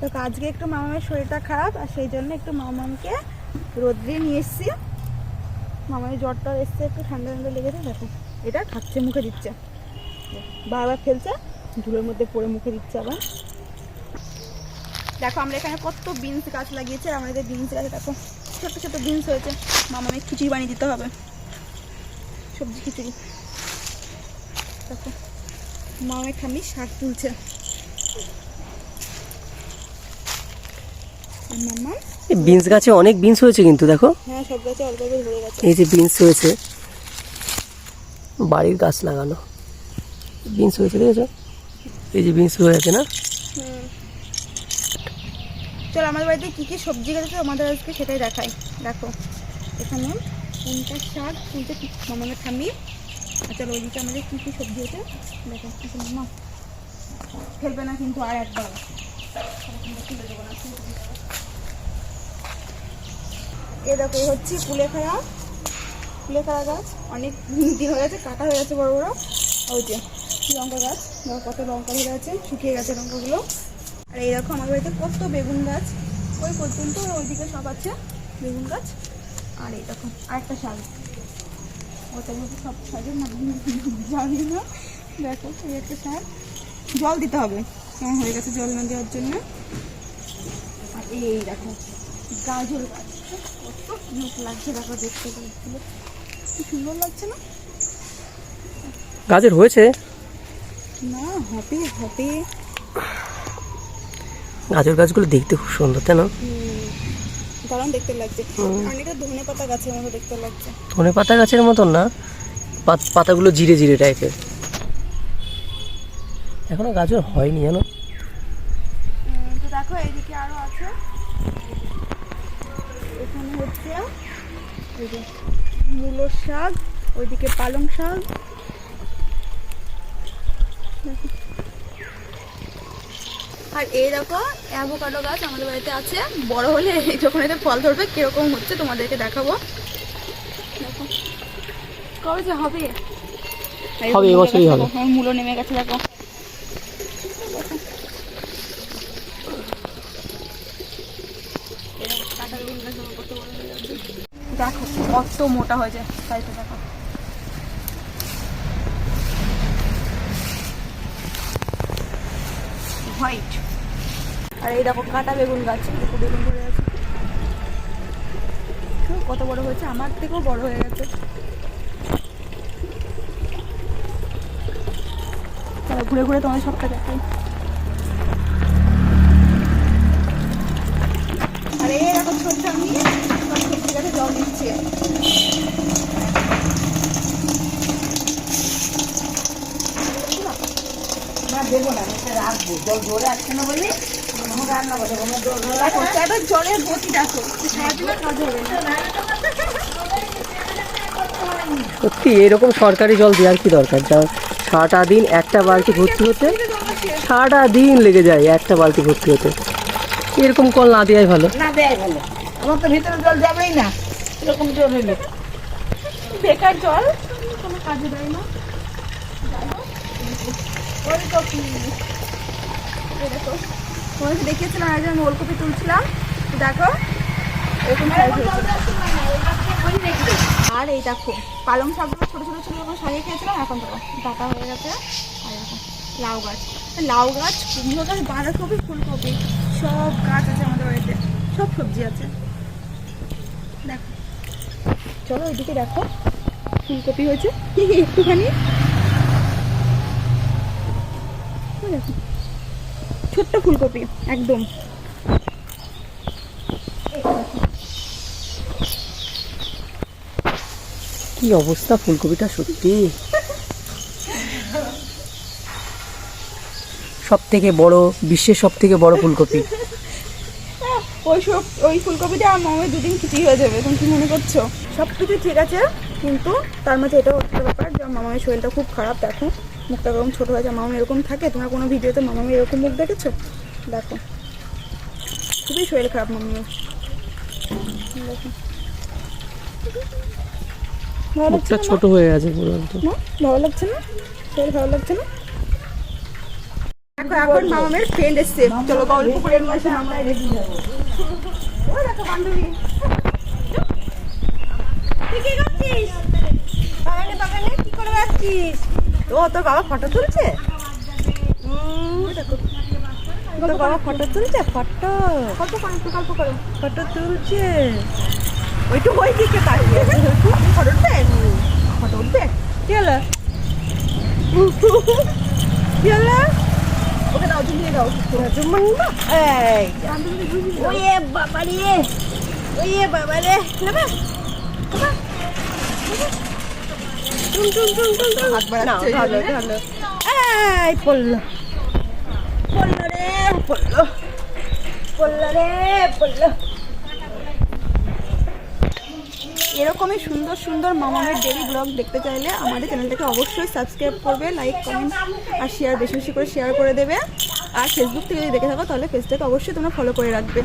তো আজকে একটু মামামের শরীরটা খারাপ, আর সেই জন্য একটু মামামকে রোদ্রে নিয়ে এসেছি। মামামের জ্বরটা এসছে, একটু ঠান্ডা ঠান্ডা লেগেছে, দেখো, এটা খাচ্ছে, মুখে দিচ্ছে। বারবার ফেলছে, ধুলোর মধ্যে পড়ে মুখে দিচ্ছে আবার। দেখো, আমরা এখানে কত বিনস গাছ লাগিয়েছি, আর আমাদের বিনস গাছে দেখো ছোট ছোট বিনস হয়েছে। মামামে খিচুড়ি বানিয়ে দিতে হবে। সবজি খিচুড়ি। দেখো, মামামের ঠাম্মি শাক তুলছে আর মামা এই বিনস গাছে অনেক বিনস হয়েছে কিন্তু দেখো। হ্যাঁ এই যে বিনস হয়েছে। বাড়ির গাছ লাগানো। বিনস হয়েছে দেখেছ? এই যে বিনস হয়ে আছে না? চলো আমাদের বাড়িতে কী কী সবজি গাছ আমাদের আজকে সেটাই দেখাই। দেখো এখানে কোনটা শাক তুলতে মামাকে থামি আর চলো ওইদিকে আমাদের কী কী সবজি আছে? দেখো মামা ফেলবে না কিন্তু আর একবার। এ দেখো হচ্ছে কুলেখাড়া। কুলেখাড়া গাছ, অনেক দিন হয়ে গেছে, কাটা হয়ে গেছে বড় বড়। ওই যে লঙ্কা গাছ, দেখো কত লঙ্কা ধরে আছে, শুকিয়ে গেছে লঙ্কাগুলো। আর এই দেখো আমার বাড়িতে কত বেগুন গাছ। ওই পর্যন্ত ওইদিকে সব আছে বেগুন গাছ। আর এই দেখো, আরেকটা শাক। ওটার মধ্যে সব নাম জানি না। দেখো, এই একটা শাক। জল দিতে হবে। কেমন হয়ে গেছে জল না দেওয়ার জন্য। আর এই দেখো গাজর গাছ কত লোক লাগছে দেখো দেখতে গাছগুলো কি সুন্দর লাগছে না? গাছের হয়েছে? না হবে হবে। গাছের গাছগুলো দেখতে খুব সুন্দর তাই না? দারুণ দেখতে লাগছে। অনেকটা ধনে পাতা গাছের মতো দেখতে লাগছে। ধনে পাতা গাছের মতন না পাত- পাতাগুলো জিরে জিরে টাইপের এখনও গাজর হয়নি জানো? তো দেখো এইদিকে আরও আছে। এখানে হচ্ছে এই মূলোর শাক ওইদিকে পালং শাক। আর এই দেখো অ্যাভোকাডো গাছ আমাদের বাড়িতে আছে। বড় হলে যখন এতে ফল ধরবে কীরকম হচ্ছে তোমাদেরকে দেখাবো। দেখো। কবে যে হবে? হবে, এবছরই হবে। দেখো, আমার নেমে গেছে দেখো দেখো কত মোটা হয়ে যায় সাইজটা দেখো। হোয়াইট আর এই দেখো কাটা বেগুন গাছ দেখো বেগুন ধরে আছে। কত বড় হয়েছে? আমার থেকেও বড় হয়ে গেছে। ঘুরে ঘুরে তোমার সবটা দেখাই। সত্যি, এরকম সরকারি জল দেওয়ার কি দরকার? যা সারাটা দিন একটা বালতি ভর্তি হতে, সারাটা দিন লেগে যায় একটা বালতি ভর্তি হতে। এরকম কল না দেওয়াই ভালো। না দেয় ভালো। আমার তো ভিতরে জল যাবেই না। এরকম জল হইলে। বেকার জল, কোনো কাজে দেয় না। ওলকপি এই দেখো। তোমাকে দেখিয়েছিলাম একজন আমি ওলকপি তুলছিলাম। দেখো, এরকম। আর এই দেখো, পালং শাকগুলো ছোটো ছোটো ছোটো যখন সারিয়ে খেয়েছিলাম, এখন দেখো ডাটা হয়ে গেছে। আর লাউ গাছ। লাউ গাছ কুমড়ো গাছ বাঁধাকপি, ফুলকপি, সব গাছ আছে আমাদের বাড়িতে। সব সবজি আছে। দেখো। চলো ওইদিকে দেখো, ফুলকপি হয়েছে। একটুখানি ওই দেখো, ছোট্ট ফুলকপি একদম। কি অবস্থা ফুলকপিটা সত্যি? সব থেকে বড় বিশ্বের সব থেকে বড় ফুলকপি। ওই সব ওই ফুলকপিটা আমার মামের দুদিন খিচুড়ি হয়ে যাবে তুমি কি মনে করছ? সব কিছু ঠিক আছে কিন্তু তার মাঝে এটাও একটা ব্যাপার যে আমার মামামের শরীরটা খুব খারাপ দেখো। মুখটা এরকম ছোটো হয়েছে মামা এরকম থাকে? তোমরা কোনো ভিডিওতে মামামের এরকম মুখ দেখেছ? দেখো। খুবই শরীর খারাপ মামিও দেখো। মুখটা ছোট হয়ে গেছে পুরো একদম। ভালো লাগছে না? শরীর ভালো লাগছে না? দেখো এখন মামামের ফ্রেন্ড এসছে। চলো গল্প করে নিয়ে আসি মামা ও দেখো বান্ধবী। তুই কি করছিস? বাগানে বাগানে? কি করে যাচ্ছিস ও তোর বাবা ফটো তুলছে? তোর বাবা ফটো তুলছে? ফটো। গল্প করো একটু গল্প করো। ফটো তুলছে। ওইটু ওই দিকে তাকিয়ে ফটো উঠবে ফটো উঠবে? কি হলো? কি হলো? ওকে দাও ঝুলিয়ে দাও। এই ওয়ে বাবা রে ওয়ে বাবা রে নেবে হাত বাড়াচ্ছে। ঢালো ঢালো এই পড়ল। পড়ল রে পড়ল। পড়ল রে পড়ল। এরকমই সুন্দর সুন্দর মামামের ডেলি ব্লগ দেখতে চাইলে আমাদের চ্যানেলটাকে অবশ্যই সাবস্ক্রাইব করবে লাইক কমেন্ট আর শেয়ার বেশি বেশি করে শেয়ার করে দেবে। আর ফেসবুক থেকে যদি দেখে থাকো তাহলে পেজটাকে অবশ্যই তোমরা ফলো করে রাখবে।